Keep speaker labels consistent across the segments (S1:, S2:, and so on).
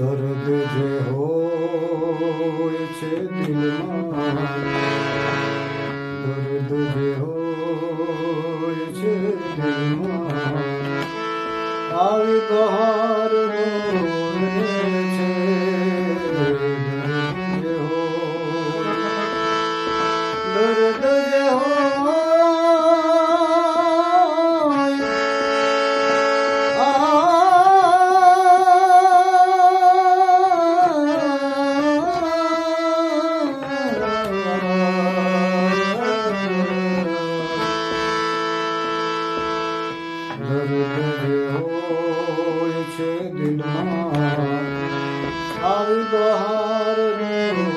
S1: দরদ যে হয়েছে দিলমান দরদ যে হয়েছে দিলমান আর কহার হয়েছে দরদ છે દિલમાં આવી બહાર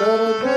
S1: দরদ